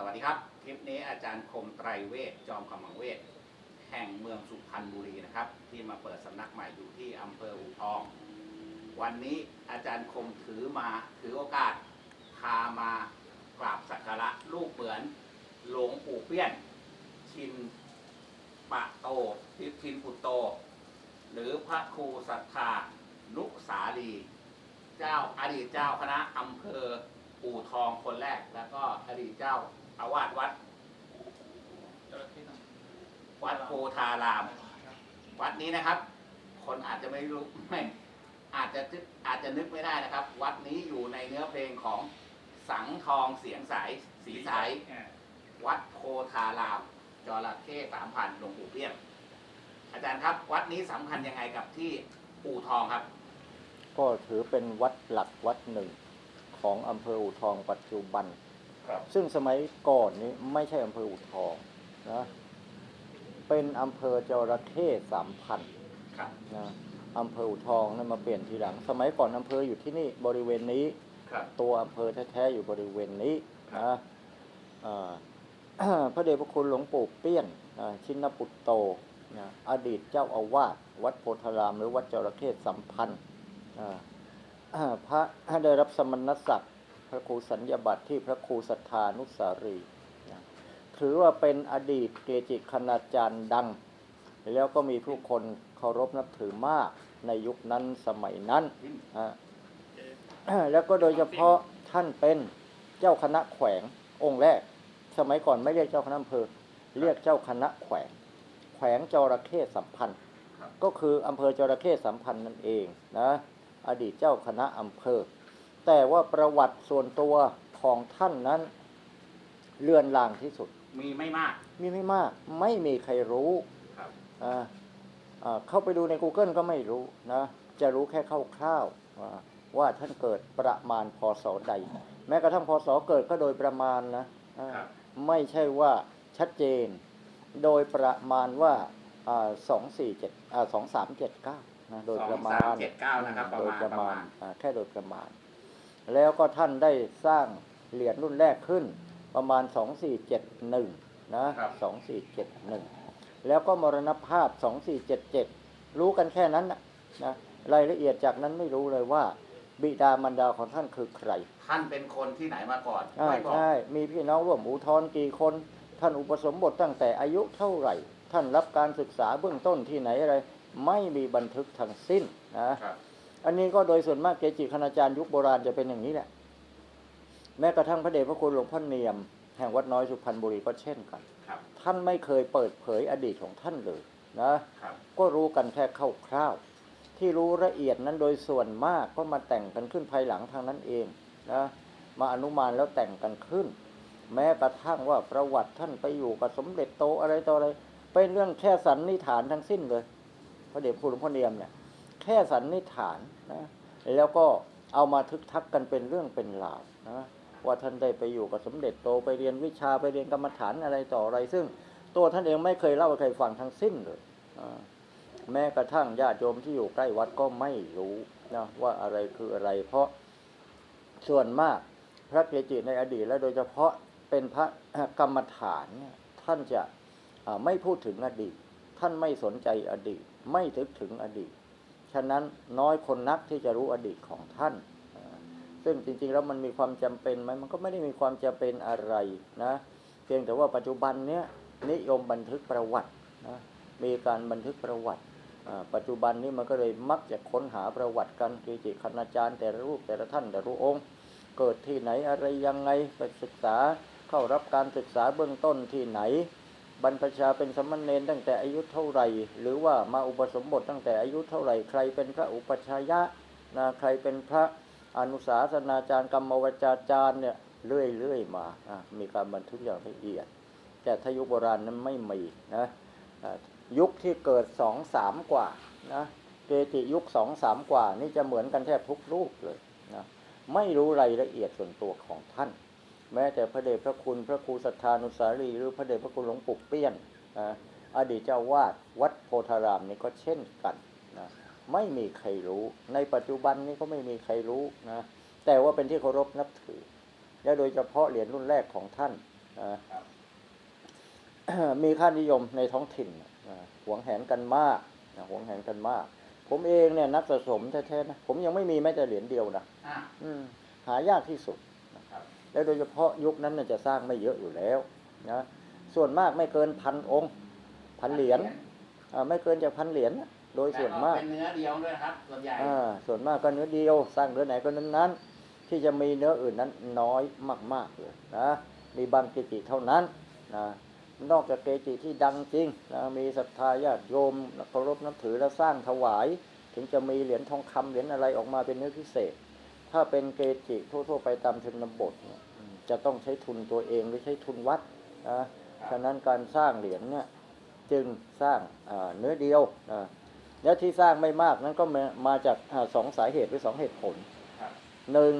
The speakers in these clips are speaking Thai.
สวัสดีครับ คลิปนี้อาจารย์คมไตรเวทจอมกำมังเวทแห่งเมืองสุพรรณบุรีนะครับ ที่มาเปิดสำนักใหม่อยู่ที่อำเภออูทอง วันนี้อาจารย์คมถือมาถือโอกาสพามากราบสักการะรูปเหมือนหลวงปู่เปี้ยน ชินปะโตทิชินปุตโต หรือพระครูศรัทธานุสาลี เจ้าอดีตเจ้าคณะอำเภออู่ทองคนแรกแล้วก็อดีตเจ้า อาวาสวัด วัดโพธาราม วัดนี้นะครับ คนอาจจะไม่รู้ไม่อาจจะนึกอาจจะนึกไม่ได้นะครับ วัดนี้อยู่ในเนื้อเพลงของสังทองเสียงใสสีใสวัดโพธาราม จระเข้สามพันหลวงปู่เปี้ยนอาจารย์ครับ วัดนี้สำคัญยังไงกับที่ปู่ทองครับ ก็ถือเป็นวัดหลักวัดหนึ่งของอำเภออู่ทองปัจจุบันครับ ซึ่งสมัยก่อนนี้ไม่ใช่อำเภออู่ทองนะเป็นอำเภอจระเข้สามพันครับนะอำเภออู่ทองนั้นมาเปลี่ยนทีหลัง สมัยก่อนอำเภออยู่ที่นี่บริเวณนี้ครับตัวอำเภอแท้ๆอยู่บริเวณนี้ครันะบอ่าพระเดชพระคุณหลวงปู่เปี้ยนอ่าชินปุตโตนะอดีตเจ้าอาวาสวัดโพธาราม หรือวัดจระเข้สัมพันธ์อ่าอ่าพระได้รับสมณศักดิ์ พระครูสัญญาบัตรที่พระครูสัทธานุสารีนะถือว่าเป็นอดีตเกจิคณาจารย์ดัง แล้วก็มีผู้คนเคารพนับถือมากในยุคนั้นสมัยนั้นอ่าแล้วก็โดยเฉพาะท่านเป็นเจ้าคณะแขวงองค์แรก สมัยก่อนไม่เรียกเจ้าคณะอำเภอ เรียกเจ้าคณะแขวง แขวงจระเข้สัมพันธ์ครับก็คืออำเภอจระเข้สัมพันธ์นั่นเองนะ อดีตเจ้าคณะอำเภอ แต่ว่าประวัติส่วนตัวของท่านนั้นเลือนลางที่สุด มีไม่มาก มีไม่มาก ไม่มีใครรู้ครับอ่าอ่าเข้าไปดูใน Google ก็ไม่รู้นะ จะรู้แค่คร่าวๆว่าว่าท่านเกิดประมาณพศใด แม้กระทั่งพศเกิดก็โดยประมาณนะอ่าครับไม่ใช่ว่าชัดเจน โดยประมาณว่าสองสี่เจ็ดสองสามเจ็ดเก้านะโดยประมาณ2379นะครับประมาณโดยประมาณประมาณอ่าแค่โดยประมาณ แล้วก็ท่านได้สร้างเหรียญรุ่นแรกขึ้น ประมาณ 2471 นะครับ2471 แล้วก็มรณภาพ 2477 รู้กันแค่นั้นนะนะรายละเอียดจากนั้นไม่รู้เลยว่า บิดามารดาของท่านคือใคร ท่านเป็นคนที่ไหนมาก่อนอ่าไม่บอกใช่มีพี่น้องร่วมอุทธรณ์กี่คน ท่านอุปสมบทตั้งแต่อายุเท่าไหร่ ท่านรับการศึกษาเบื้องต้นที่ไหนอะไร ไม่มีบันทึกทั้งสิ้นนะครับ อันนี้ก็โดยส่วนมากเกจิคณาจารย์ยุคโบราณจะเป็นอย่างนี้แหละ แม้กระทั่งพระเดชพระคุณหลวงพ่อเนียม แห่งวัดน้อยสุพรรณบุรีก็เช่นกันครับท่านไม่เคยเปิดเผยอดีตของท่านเลยนะครับก็รู้กันแค่คร่าวๆ ที่รู้ละเอียดนั้นโดยส่วนมากก็มาแต่งกันขึ้นภายหลังทางนั้นเองนะ มาอนุมานแล้วแต่งกันขึ้น แม้กระทั่งว่าประวัติท่านไปอยู่กับสมเด็จโตอะไรต่ออะไร เป็นเรื่องแค่สันนิษฐานทั้งสิ้นเลย พระเดชพระคุณหลวงพ่อเนียมเนี่ยแค่สันนิษฐานนะแล้วก็เอามาทึกทักกันเป็นเรื่องเป็นราวนะว่าท่านได้ไปอยู่กับสมเด็จโตไปเรียนวิชาไปเรียนกรรมฐานอะไรต่ออะไร ซึ่งตัวท่านเองไม่เคยเล่าให้ใครฟังทั้งสิ้นเลยแม้กระทั่งญาติโยมที่อยู่ใกล้วัดก็ไม่รู้นะว่าอะไรคืออะไร เพราะส่วนมากพระเกจิในอดีต และโดยเฉพาะเป็นพระกรรมฐานเนี่ยท่านจะไม่พูดถึงอดีต ท่านไม่สนใจอดีต ไม่ถึกถึงอดีต ฉะนั้นน้อยคนนักที่จะรู้อดีตของท่าน ซึ่งจริงๆแล้วมันมีความจำเป็นไหมมันก็ไม่ได้มีความจำเป็นอะไรนะเพียงแต่ว่าปัจจุบันเนี้ยนิยมบันทึกประวัตินะมีการบันทึกประวัติปัจจุบันนี้มันก็เลยมักจะค้นหาประวัติกันเกจิคณาจารย์แต่ละรูปแต่ละท่านแต่ละองค์ เกิดที่ไหนอะไรยังไงไปศึกษาเข้ารับการศึกษาเบื้องต้นที่ไหน บรรพชาเป็นสมณเณรตั้งแต่อายุเท่าไหร่ หรือว่ามาอุปสมบทตั้งแต่อายุเท่าไหร่ ใครเป็นพระอุปชายะนะใครเป็นพระอนุสาสนาจารย์กรรมวจาจารย์เนี่ยเรื่อยๆมาอะมีการบันทึกอย่างละเอียด แต่ถ้ายุคโบราณนั้นไม่มีนะยุคที่เกิดสองสามกว่านะเกจิยุคสองสามกว่า นี่จะเหมือนกันแทบทุกรูปเลยนะไม่รู้รายละเอียดส่วนตัวของท่าน แม้แต่พระเดชพระคุณพระครูสัทธานุสารีหรือพระเดชพระคุณหลวงปู่เปี้ยนนะอดีตเจ้าวาดวัดโพธารามนี่ก็เช่นกันนะไม่มีใครรู้ ในปัจจุบันนี้ก็ไม่มีใครรู้นะแต่ว่าเป็นที่เคารพนับถือ และโดยเฉพาะเหรียญรุ่นแรกของท่านนะครับมีค่านิยมในท้องถิ่นนะหวงแหนกันมากนะหวงแหนกันมาก ผมเองเนี่ยนักสะสมแท้ๆนะผมยังไม่มีแม้แต่เหรียญเดียวนะอ่าอืมหายากที่สุดครับ แล้วโดยเฉพาะยุคนั้นน่ะจะสร้างไม่เยอะอยู่แล้วนะส่วนมากไม่เกินพันองค์พันเหรียญอ่าไม่เกินจากพันเหรียญนะโดยส่วนมากเป็นเนื้อเดียวด้วยนะครับส่วนใหญ่อ่าส่วนมากก็เนื้อเดียว สร้างเนื้อไหนก็นั้นนั้นๆที่จะมีเนื้ออื่นนั้นน้อยมากๆเลยนะมีบางเกจิเท่านั้นนะนอกจากเกจิที่ดังจริงนะมีศรัทธาญาติโยมเคารพนับถือและสร้างถวาย ถึงจะมีเหรียญทองคำเหรียญอะไรออกมาเป็นเนื้อพิเศษ ถ้าเป็นเกจิทั่ว ๆ ไปตามชนบทเนี่ยอืม จะต้องใช้ทุนตัวเองหรือใช้ทุนวัดนะฉะนั้นการสร้างเหรียญเนี่ยจึงสร้างอ่าเนื้อเดียวนะแล้วที่สร้างไม่มากนั้นก็มามาจากอาสองสาเหตุหรือสองเหตุผลครับหนึ่ง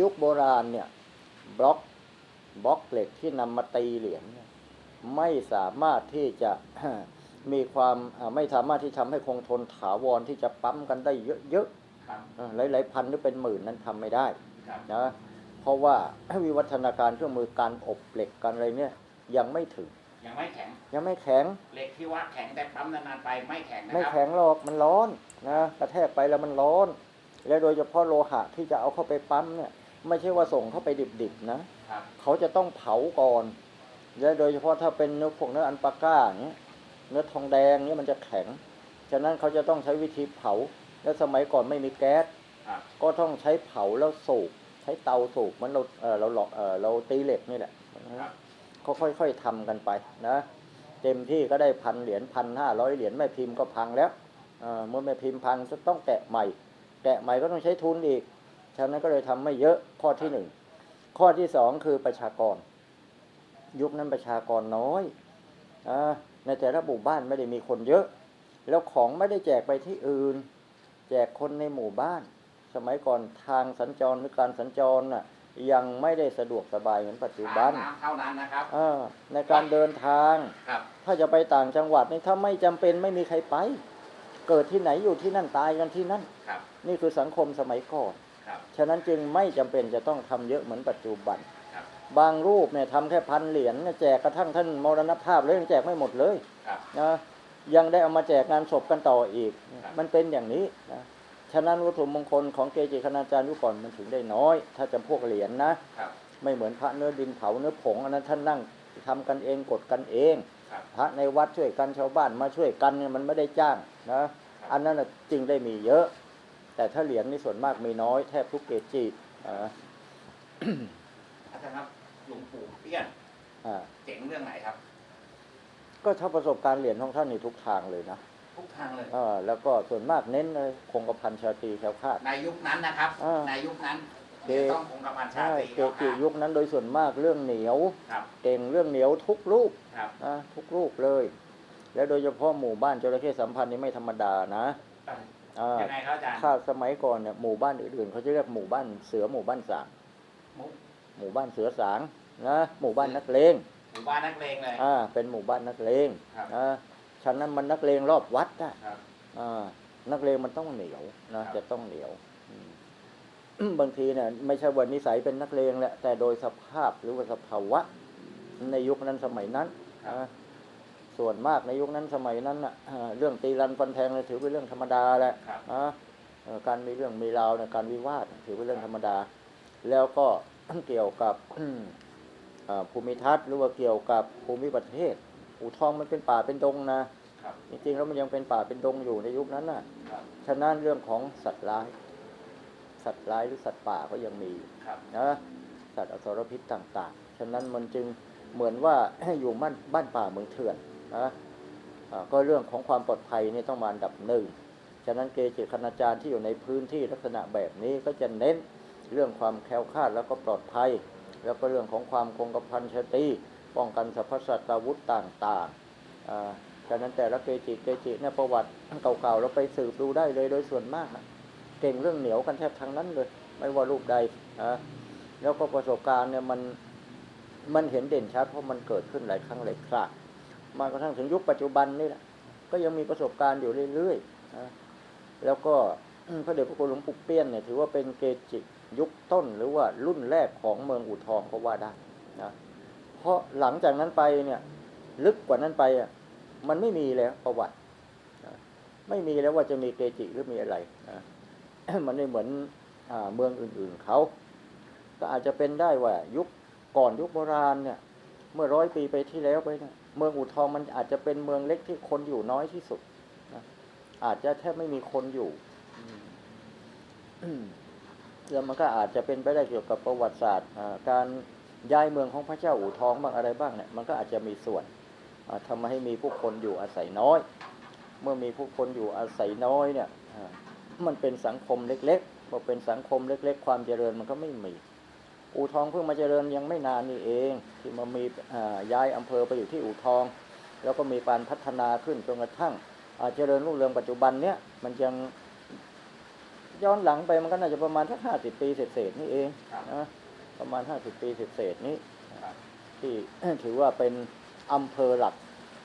ยุคโบราณเนี่ยบล็อกบล็อกเหล็กที่นำมาตีเหรียญเนี่ยไม่สามารถที่จะมีความอ่าไม่สามารถที่ทำให้คงทนถาวรที่จะปั๊มกันได้เยอะครับๆอ่าหลายๆพันหรือเป็นหมื่นนั้นทำไม่ได้ครับนะ เพราะว่าวิวัฒนาการเครื่องมือการอบเหล็กกันอะไรเนี่ยยังไม่ถึง ยังไม่แข็ง ยังไม่แข็ง เหล็กที่ว่าแข็งแต่ปั๊มนานๆไปไม่แข็งนะไม่ครับแข็งหรอกมันร้อนนะกระแทกไปแล้วมันร้อน และโดยเฉพาะโลหะที่จะเอาเข้าไปปั๊มเนี่ย ไม่ใช่ว่าส่งเข้าไปดิบๆนะครับเขาจะต้องเผาก่อน และโดยเฉพาะถ้าเป็นเนื้อพวกเนื้ออันปาก้าอย่างเงี้ยเนื้อทองแดงเนี่ยมันจะแข็ง ฉะนั้นเขาจะต้องใช้วิธีเผา และสมัยก่อนไม่มีแก๊สครับก็ต้องใช้เผาแล้วสูบ ใช้เตาสูบเหมันเราเออเราหลอกเออเราตีเหล็กนี่แหละครับเขาค่อยๆทำกันไปนะเต็มที่ก็ได้พันเหรียญพันห้าร้อยเหรียญแม่พิมพ์ก็พังแล้วเอ่อเมื่อแม่พิมพ์พังจะต้องแกะใหม่ แกะใหม่ก็ต้องใช้ทุนอีกฉะนั้นก็เลยทำไม่เยอะข้อที่หนึ่งข้อที่สองคือประชากร ยุคนั้นประชากรน้อยอาในแต่ละหมู่บ้านไม่ได้มีคนเยอะ แล้วของไม่ได้แจกไปที่อื่น แจกคนในหมู่บ้าน สมัยก่อนทางสัญจรหรือการสัญจรน่ะยังไม่ได้สะดวกสบายเหมือนปัจจุบันน้ำเท่านั้นนะครับอ่าในการเดินทางครับถ้าจะไปต่างจังหวัดนี่ถ้าไม่จำเป็นไม่มีใครไป เกิดที่ไหนอยู่ที่นั่นตายกันที่นั่นครับนี่คือสังคมสมัยก่อนครับฉะนั้นจึงไม่จำเป็นจะต้องทำเยอะเหมือนปัจจุบันครับบางรูปเนี่ยทำแค่พันเหรียญเนี่ยแจกกระทั่งท่านมรณภาพเลยยังแจกไม่หมดเลยครับนะยังได้เอามาแจกงานศพกันต่ออีกครับมันเป็นอย่างนี้นะ ฉะนั้นวัตถุมงคลของเกจิคณาจารย์ยุคก่อนมันถึงได้น้อย ถ้าจะพวกเหรียญนะครับไม่เหมือนพระเนื้อดินเผาเนื้อผงอันนั้นท่านนั่งทำกันเองกดกันเองครับพระในวัดช่วยกันชาวบ้านมาช่วยกันเนี่ยมันไม่ได้จ้างนะ อันนั้นน่ะจริงได้มีเยอะ แต่ถ้าเหรียญนี่ส่วนมากมีน้อยแทบทุกเกจิอ่าอาจารย์ครับหลวงปู่เปี้ยนอ่าเจ๋งเรื่องไหนครับ ก็ถ้าประสบการณ์เหรียญของท่านนี่ทุกทางเลยนะ ทุกทางเลยอ่าแล้วก็ส่วนมากเน้นเลยคงกระพันชาตรีแคล้วคลาด ในยุคนั้นนะครับ อ่าในยุคนั้นเก จะต้องคงกระพันชาใช่ตรีเกจิยุคนั้นโดยส่วนมากเรื่องเหนียวครับเก่งเรื่องเหนียวทุกรูปครับนะทุกรูปเลย แล้วโดยเฉพาะหมู่บ้านจระเข้สัมพันธ์นี่ไม่ธรรมดานะอ่ายังไงครับอาจารย์ถ้าสมัยก่อนเนี่ยหมู่บ้านอื่นๆเขาจะเรียกหมู่บ้านเสือหมู่บ้านสางมุกหมู่บ้านเสือสางนะหมู่บ้านนักเลงหมู่บ้านนักเลงเลย อ่าเป็นหมู่บ้านนักเลงครับ นะ ฉะนั้นมันนักเลงรอบวัดนะครับอ่านักเลงมันต้องเหนียวนะครับจะต้องเหนียวอืมบางทีเนี่ยไม่ใช่วันนิสัยเป็นนักเลงแหละแต่โดยสภาพหรือว่าสภาวะ ในยุคนั้นสมัยนั้นนะส่วนมากในยุคนั้นสมัยนั้นน่ะอ่าเรื่องตีรันฟันแทงเนี่ยถือเป็นเรื่องธรรมดาแหละครับนะเอ่อการมีเรื่องมีราวในยการวิวาทถือเป็นเรื่องธรรมดา แล้วก็เกี่ยวกับอ่าภูมิทัศน์หรือว่าเกี่ยวกับภูมิประเทศ อู่ทองมันเป็นป่าเป็นดงนะครับจริงๆแล้วมันยังเป็นป่าเป็นดงอยู่ในยุคนั้นน่ะครับฉะนั้นเรื่องของสัตว์ร้าย สัตว์ร้ายหรือสัตว์ป่าก็ยังมีอยู่ครับนะสัตว์อสรพิษต่าง ๆ ฉะนั้นมันจึงเหมือนว่าอยู่บ้านบ้านป่าเมืองเถื่อนนะอ่าก็เรื่องของความปลอดภัยนี่ต้องมาอันดับหนึ่งฉะนั้นเกจิคณาจารย์ที่อยู่ในพื้นที่ลักษณะแบบนี้ก็จะเน้นเรื่องความแคล้วคลาดแล้วก็ปลอดภัย แล้วก็เรื่องของความคงกระพันชตี ป้องกันสรรพสัตว์อาวุธต่างๆอ่าฉะนั้นแต่ละเกจิเกจิเนี่ยประวัติเก่าๆเราไปสืบดูได้เลยโดยส่วนมากนะเก่งเรื่องเหนียวกันแทบทั้งนั้นเลย ไม่ว่ารูปใดนะแล้วก็ประสบการณ์เนี่ยมันมันเห็นเด่นชัดเพราะมันเกิดขึ้นหลายครั้งหลายครามากระทั่งถึงยุคปัจจุบันนี่แหละก็ยังมีประสบการณ์อยู่เรื่อยๆนะแล้วก็พระเดชพระคุณหลวงปู่เปี้ยนเนี่ยถือว่าเป็นเกจิยุคต้นหรือว่ารุ่นแรกของเมืองอู่ทองก็ว่าได้นะ เพราะหลังจากนั้นไปเนี่ย ลึกกว่านั้นไปอะมันไม่มีแล้วประวัติไม่มีแล้วว่าจะมีเกจิหรือมีอะไรนะมันไม่เหมือนอาเมืองอื่นๆเขา ก็อาจจะเป็นได้ว่ายุคก่อนยุคโบราณเนี่ย เมื่อร้อยปีไปที่แล้วไปเนี่ยเมืองอู่ทองมันอาจจะเป็นเมืองเล็กที่คนอยู่น้อยที่สุดนะอาจจะแทบไม่มีคนอยู่แล้วมันก็อาจจะเป็นไปได้เกี่ยวกับประวัติศาสตร์การ ย้ายเมืองของพระเจ้าอู่ทองบ้างอะไรบ้างเนี่ยมันก็อาจจะมีส่วนอ่าทำให้มีผู้คนอยู่อาศัยน้อย เมื่อมีผู้คนอยู่อาศัยน้อยเนี่ยมันเป็นสังคมเล็กๆพอเป็นสังคมเล็ก ๆ ความเจริญมันก็ไม่มี อู่ทองเพิ่งมาเจริญยังไม่นานนี่เอง ที่มามีย้ายอำเภอไปอยู่ที่อู่ทอง แล้วก็มีการพัฒนาขึ้นจนกระทั่งเจริญรุ่งเรืองปัจจุบันเนี้ยมันยังย้อนหลังไปมันก็น่าจะประมาณสักห้าสิบปีเศษๆนี่เองนะ ประมาณห้าสิบปีเศษๆนี้ครับที่ถือว่าเป็นอำเภอหลัก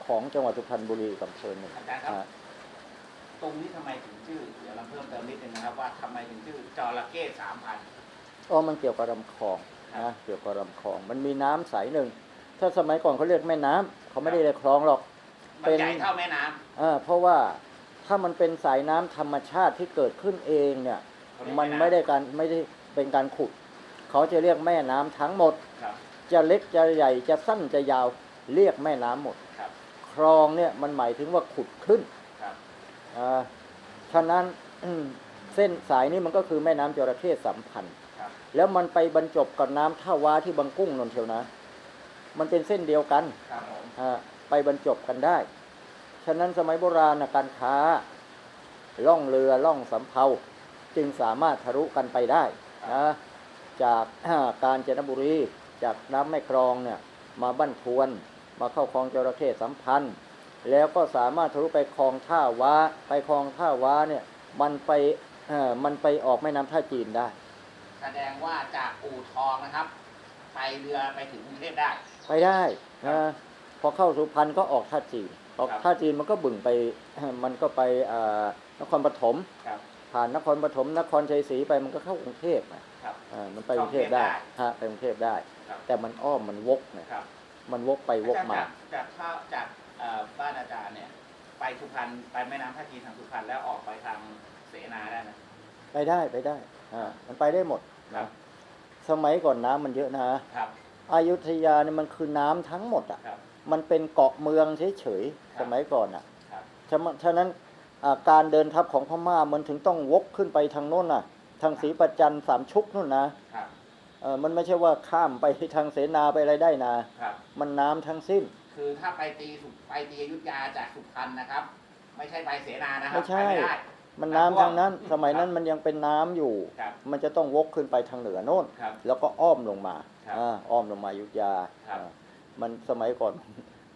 ของจังหวัดสุพรรณบุรีอีกอำเภอหนึ่งอาจารย์ครับอ่าตรงนี้ทำไมถึงชื่อ เดี๋ยวเราเพิ่มเติมนิดนึงนะครับว่าทำไมถึงชื่อจระเข้สามพันอ๋อมันเกี่ยวกับลำคลองครันะบเกี่ยวกับลำคลอง มันมีน้ำใสหนึ่ง ถ้าสมัยก่อนเขาเรียกแม่น้ำเขาไม่ได้เรียกคลองหรอกมันเป็นใหญ่เท่าแม่น้ำอ่าเพราะว่าถ้ามันเป็นสายน้ำธรรมชาติที่เกิดขึ้นเองเนี่ยเขาเรียกมันแำไม่ได้การไม่ได้เป็นการขุด เขาจะเรียกแม่น้ำทั้งหมดครับจะเล็กจะใหญ่จะสั้นจะยาวเรียกแม่น้ำหมดครับคลองเนี่ยมันหมายถึงว่าขุดขึ้นครับอ่าฉะนั้นอืมเส้นสายนี้มันก็คือแม่น้ำจระเข้สัมพันธ์ครับแล้วมันไปบรรจบกับน้ำท่าวาที่บางกุ้งนนเทียวนะ มันเป็นเส้นเดียวกันครับผมอ่าไปบรรจบกันได้ ฉะนั้นสมัยโบราณนะการค้าล่องเรือล่องสำเภาจึงสามารถทะลุกันไปได้นะ จากกาญจนบุรี จากน้ำแม่กรองเนี่ยมาบ้านทวน มาเข้าคลองจระเข้สัมพันธ์ แล้วก็สามารถทะลุไปคลองท่าวาไปคลองท่าวาเนี่ยมันไปเอ่อมันไปออกแม่น้ำท่าจีนได้ แสดงว่าจากอู่ทองนะครับ ไปเรือไปถึงกรุงเทพได้ ไปได้ครันะบพอเข้าสุพรรณก็ออกท่าจีนออกครับท่าจีนมันก็บึ่งไปมันก็ไปอ่านครปฐมครับ ผ่านนครปฐมนครชัยศรีไปมันก็เข้ากรุงเทพนะครับอ่ามันไปกรุงเทพได้เข้ากรุงเทพได้ฮะไปกรุงเทพได้ครับแต่มันอ้อมมันวกนะครับมันวกไปวกมา จากจากข้าวจากเอ่อบ้านอาจารย์เนี่ย ไปสุพรรณไปแม่น้ำท่าจีนทางสุพรรณแล้วออกไปทางเสนาได้ไหมไปได้ไปได้อ่ามันไปได้หมดครันะบสมัยก่อนน้ำมันเยอะนะครับอยุธยาเนี่ยมันคือน้ำทั้งหมดอะครับมันเป็นเกาะเมืองเฉยครับๆสมัยก่อนอะครับฉะนั้นฉะนั้นอ่า การเดินทัพของพม่ามันถึงต้องวกขึ้นไปทางโน้นน่ะ ทางศรีประจันสามชุกนู่นนะครับเออมันไม่ใช่ว่าข้ามไปทางเสนาไปอะไรได้นะครับมันน้ำทั้งสิ้น คือถ้าไปตีสุไปตีอยุธยาจากสุพรรณนะครับ ไม่ใช่ไปเสนานะครัไม่ใช่ไปไม่ได้มันน้ำทางนั้น สมัยนั้นครับมันยังเป็นน้ำอยู่ครับมันจะต้องวกขึ้นไปทางเหนือโน่นครับแล้วก็อ้อมลงมาครับอ่าอ้อมลงมาอยุธยาครับอ่ามันสมัยก่อน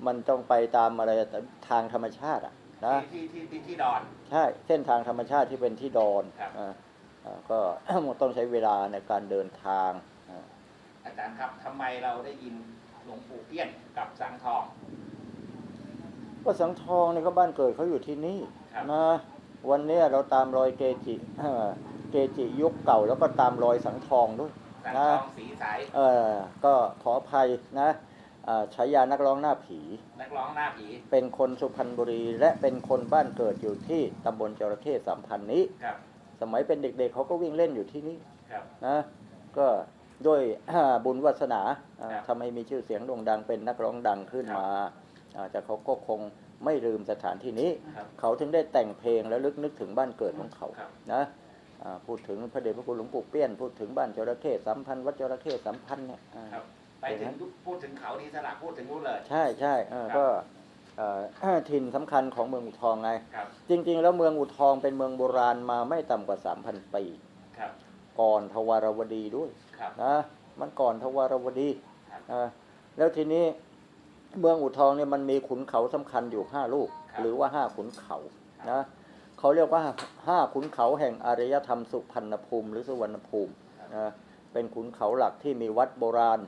มันต้องไปตามอะไรทางธรรมชาติอะ นะที่ที่ที่ที่ดอน ใช่เส้นทางธรรมชาติที่เป็นที่ดอนครับ อ่าอ่าก็ ต้องใช้เวลาในการเดินทางอ่าอาจารย์ครับทำไมเราได้ยินหลวงปู่เปี้ยนกับสังทอง ก็สังทองเนี่ยก็บ้านเกิดเขาอยู่ที่นี่ครับ นะวันเนี้ยเราตามรอยเกจิเอ่อเกจิยุคเก่าแล้วก็ตามรอยสังทองด้วย สังนะทองสีใส เออก็ขออภัยนะอ่า ฉายานักร้องหน้าผี นักร้องหน้าผี เป็นคนสุพรรณบุรี และเป็นคนบ้านเกิดอยู่ที่ตำบลจระเข้สัมพันธ์นี้ ครับ สมัยเป็นเด็กๆเขาก็วิ่งเล่นอยู่ที่นี่ครับนะก็ด้วยบุญวาสนาอ่าครับทำให้มีชื่อเสียงโด่งดังเป็นนักร้องดังขึ้นมาอ่าแต่เขาก็คงไม่ลืมสถานที่นี้ครับเขาถึงได้แต่งเพลงและลึกนึกถึงบ้านเกิดของเขาครับนะอ่าพูดถึงพระเดชพระคุณหลวงปู่เปี้ยน พูดถึงบ้านจระเข้สัมพันธ์วัดจระเข้สัมพันธ์เนี่ยอ่าครับ ไปถึงพูดถึงเขาที่สระพูดถึงนู้นเลย ใช่ใช่เออครับก็เอ่อถิ่นสำคัญของเมืองอุทองไงครับจริง ๆ แล้วเมืองอุทองเป็นเมืองโบราณมาไม่ต่ำกว่า3,000ปีครับก่อนทวารวดีด้วยครับนะมันก่อนทวารวดีครับอ่าแล้วทีนี้เมืองอุทองเนี่ยมันมีขุนเขาสำคัญอยู่ห้าลูกครับหรือว่าห้าขุนเขาครับนะเขาเรียกว่าห้าขุนเขาแห่งอารยธรรมสุพรรณภูมิ หรือสุวรรณภูมิครับนะเป็นขุนเขาหลักที่มีวัดโบราณ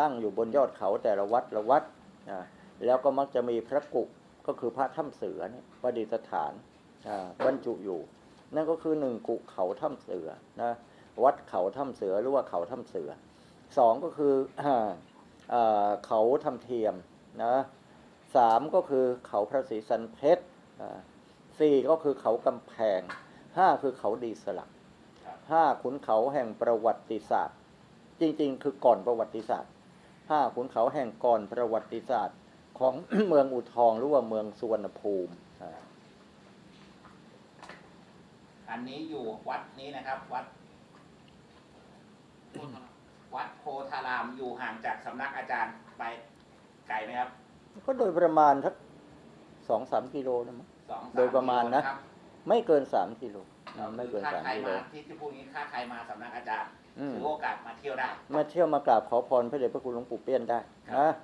ตั้งอยู่บนยอดเขาแต่ละวัดละวัดนะแล้วก็มักจะมีพระกุก็คือพระถ้ำเสือเนี่ยประดิษฐานอ่าบรรจุอยู่ นั่นก็คือหนึ่งกุเขาถ้ำเสือนะวัดเขาถ้ำเสือหรือว่าเขาถ้ำเสือสองก็คืออ่าอ่าเขาทำเทียมนะสามก็คือเขาพระศรีสันเพชรอ่าสี่ก็คือเขากำแพงห้าคือเขาดีสลักครับห้าขุนเขาแห่งประวัติศาสตร์ จริง ๆ คือก่อนประวัติศาสตร์ ห้าขุนเขาแห่งก่อนประวัติศาสตร์ของเมืองอูทองหรือว่าเมืองสุวรรณภูมิอ่าอันนี้อยู่วัดนี้นะครับ วัด วัดโพธารามอยู่ห่างจากสำนักอาจารย์ไปไกลไหมครับ ก็โดยประมาณทักสองสามกิโลนะมั้งสองสโดยประมาณนะกิโลครับไม่เกินสามกิโลนะไม่เกินถ้าสามใครกิโลมาที่ที่พูดนี้ถ้าใครมาสำนักอาจารย์ อืม ถือโอกาสมาเที่ยวได้ มาเที่ยวมากราบขอพรพระเดชพระคุณหลวงปู่เปี้ยนได้ครันะบ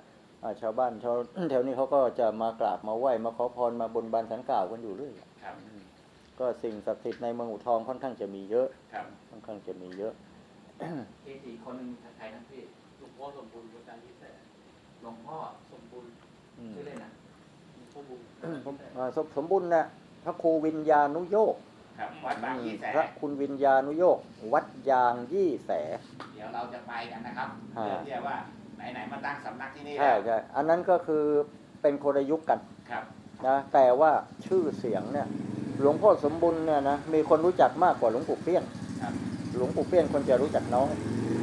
อ่าชาวบ้านชาว แถวนี้เขาก็จะมากราบมาไหว้มาขอพรมาบนบานสันกล่าวกันอยู่เรื่อยครับก็สิ่งศักดิ์สิทธิ์ในเมืองอู่ทองค่อนข้างจะมีเยอะ ครับค่อนข้างจะมีเยอะที่สี่คนหนึ่งใครนะพี่หลวงพ่อสมบูรณ์ประการที่แสนหลวงพ่อสมบูรณ์อืมชื่อเล่นนะหลวงพ่อบุญอ่าสมสมบูรณ์นะพระครูวิญญานุโยก ครับวัดบางยี่แสพระคุณวิญญานุโยก วัดยางยี่แส เดี๋ยวเราจะไปกันนะครับอ่าเพื่อที่จะว่าไหนๆมาตั้งสำนักที่นี่ใช่แล้วใช่อันนั้นก็คือเป็นคนละยุคกันครับ นะ แต่ว่าชื่อเสียงเนี่ย หลวงพ่อสมบูรณ์เนี่ยนะ มีคนรู้จักมากกว่าหลวงปู่เปี้ยนครับ หลวงปู่เปี้ยนคนจะรู้จักน้อย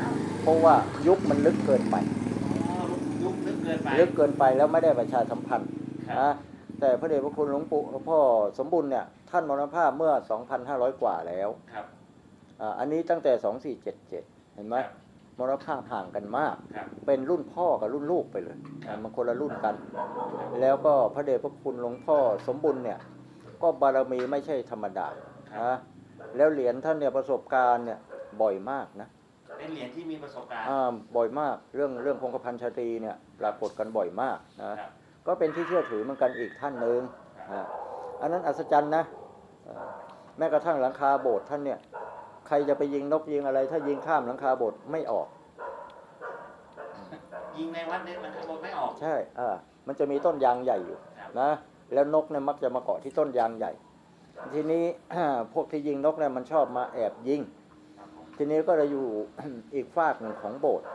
อ้าวเพราะว่ายุคมันลึกเกินไป อ๋อยุคลึกเกินไป ลึกเกินไปแล้วไม่ได้ประชาสัมพันธ์ครับ นะแต่พระเดชพระคุณหลวงปู่พ่อสมบูรณ์เนี่ย ท่านมรณภาพเมื่อ 2,500 กว่าแล้วครับอ่าอันนี้ตั้งแต่ 2477 เห็นไหมครับมรณภาพห่างกันมากครับเป็นรุ่นพ่อกับรุ่นลูกไปเลยครับมันคนละรุ่นกัน แล้วก็พระเดชพระคุณหลวงพ่อสมบูรณ์เนี่ยก็บารมีไม่ใช่ธรรมดาครับนะแล้วเหรียญท่านเนี่ยประสบการณ์เนี่ยบ่อยมากนะเป็นเหรียญที่มีประสบการณ์อ่าบ่อยมากเรื่องเรื่องคงกระพันชาตรีเนี่ยปรากฏกันบ่อยมากนะครับก็เป็นที่เชื่อถือเหมือนกันอีกท่านหนึ่งครับ อ่าอันนั้นอัศจรรย์นะอ่าแม้กระทั่งหลังคาโบสถ์ท่านเนี่ย ใครจะไปยิงนกยิงอะไร ถ้ายิงข้ามหลังคาโบสถ์ไม่ออก ยิงในวัดเนี่ยมันขโมยไม่ออก ใช่อ่ามันจะมีต้นยางใหญ่อยู่ครับนะแล้วนกเนี่ยมักจะมาเกาะที่ต้นยางใหญ่ ทีนี้พวกที่ยิงนกเนี่ยมันชอบมาแอบยิงครับผมทีนี้ก็เลยอยู่อีกฝากหนึ่งของโบสถ์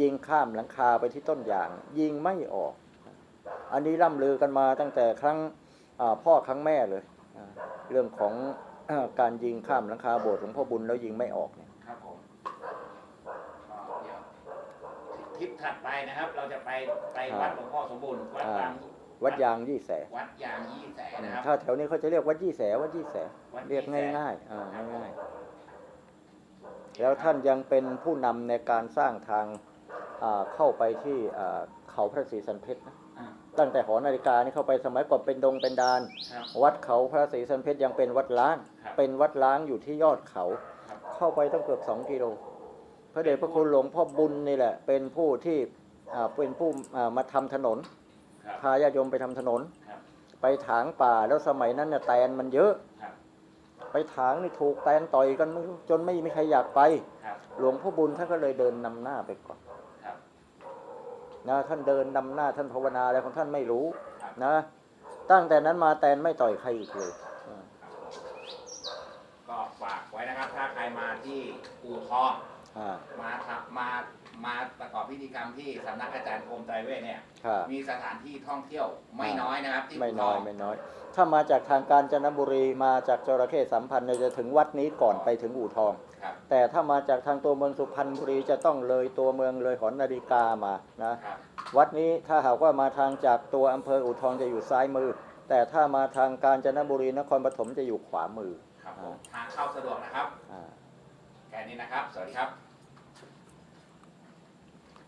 ยิงข้ามหลังคาไปที่ต้นยาง ยิงไม่ออก อันนี้ล่ำลือกันมาตั้งแต่ครั้งอ่า พ่อครั้งแม่เลยอ่าเรื่องของการยิงข้ามหลังคาโบสถ์หลวงพ่อบุญแล้วยิงไม่ออกเนี่ยครับผมก็เดี๋ยวทริปถัดไปนะครับ เราจะไปไปวัดหลวงพ่อสมบูรณ์วัดบางวัดยางยี่แสวัดยางยี่แสนะครับถ้าแถวนี้เขาจะเรียกวัดยี่แสวัดยี่แสวัดเรียกแสง่ายๆอ่าง่ายๆแล้วท่านยังเป็นผู้นำในการสร้างทางอ่าเข้าไปที่อ่าเขาพระศรีสันเพชรนะอ่า ตั้งแต่หอนาฬิกานี่เข้าไปสมัยก่อนเป็นดงเป็นดานครับวัดเขาพระศรีสันเพชรยังเป็นวัดล้างครับเป็นวัดล้างอยู่ที่ยอดเขาครับเข้าไปต้องเกือบสองกิโลพระเดชพระคุณหลวงพ่อบุญนี่แหละ เป็นผู้ที่อ่าเป็นผู้อ่ามาทำถนนครับพาญาติโยมไปทำถนนครับไปถางป่าแล้วสมัยนั้นเนี่ยแตนมันเยอะครับไปถางนี่ถูกแตนต่อยกันไม่รู้จนไม่มีใครอยากไปครับหลวงพ่อบุญท่านก็เลยเดินนำหน้าไปก่อนครับ นะท่านเดินนำหน้าท่านภาวนาอะไรของท่านไม่รู้ครับนะ ตั้งแต่นั้นมาแตนไม่ต่อยใครอีกเลยอ่าก็ฝากไว้นะครับ ถ้าใครมาที่อู่ทองอ่ามาทำมา มาประกอบพิธีกรรมที่สำนักอาจารย์คมไตรเวทเนี่ย ครับมีสถานที่ท่องเที่ยวไม่น้อยนะครับ ที่ไม่อู่ทน้ออยงไม่น้อย ถ้ามาจากทางกาญจนบุรีมาจากจระเข้สัมพันธ์เนี่ยจะถึงวัดนี้ก่อนไปถึงอู่ทอง ครับแต่ถ้ามาจากทางตัวเมืองสุพรรณบุรีจะต้องเลยตัวเมืองเลยหอนาฬิกามานะครับ วัดนี้ถ้าหากว่ามาทางจากตัวอำเภออู่ทองจะอยู่ซ้ายมือ แต่ถ้ามาทางกาญจนบุรีนครปฐมจะอยู่ขวามือครับผมทางเข้าสะดวกนะครับ อ่า แค่นี้นะครับ สวัสดีครับ